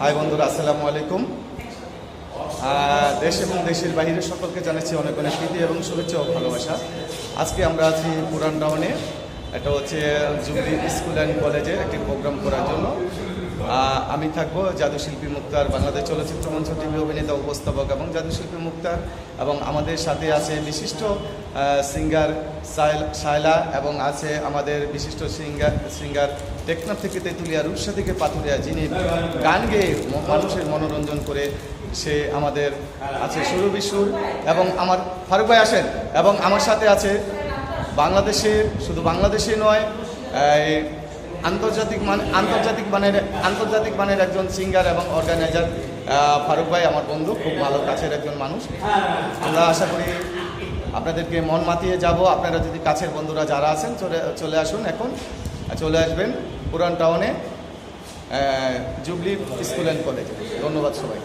High বন্ধুরা, আসসালামু আলাইকুম। দেশ এবং দেশের বাইরে সকলকে জানাচ্ছি অনেক অনেক প্রীতি এবং শুভেচ্ছা ও ভালোবাসা। আজকে আমরা আছি পুরান টাউনে, এটা হচ্ছে জুবলি স্কুল অ্যান্ড কলেজে একটি প্রোগ্রাম করার জন্য। আমি থাকব জাদুশিল্পী মুক্তার বাংলাদেশ চলচ্চিত্র মঞ্চ টিভি অভিনেতা, উপস্থাপক এবং জাদুশিল্পী মুক্তার এবং আমাদের সাথে আছে বিশিষ্ট সিঙ্গার শায়লা এবং আছে আমাদের বিশিষ্ট সিঙ্গার সিঙ্গার টেকনাফ থেকে তেঁতুলিয়া, রূপসা থেকে পাথুরিয়া, যিনি গান গেয়ে মানুষের মনোরঞ্জন করে সে আমাদের আছে সুরভি বিশুর এবং আমার, ফারুক ভাই আসেন এবং আমার সাথে আছে বাংলাদেশে শুধু বাংলাদেশে নয় আন্তর্জাতিক মান, আন্তর্জাতিক মানের আন্তর্জাতিক মানের একজন সিঙ্গার এবং অর্গানাইজার ফারুক ভাই আমার বন্ধু, খুব ভালো কাছের একজন মানুষ। আমরা আশা করি আপনাদেরকে মন মাতিয়ে যাব। আপনারা যদি কাছের বন্ধুরা যারা আছেন, চলে চলে আসুন এখন, চলে আসবেন পুরান টাউনে জুবলি স্কুল অ্যান্ড কলেজে ধন্যবাদ সবাই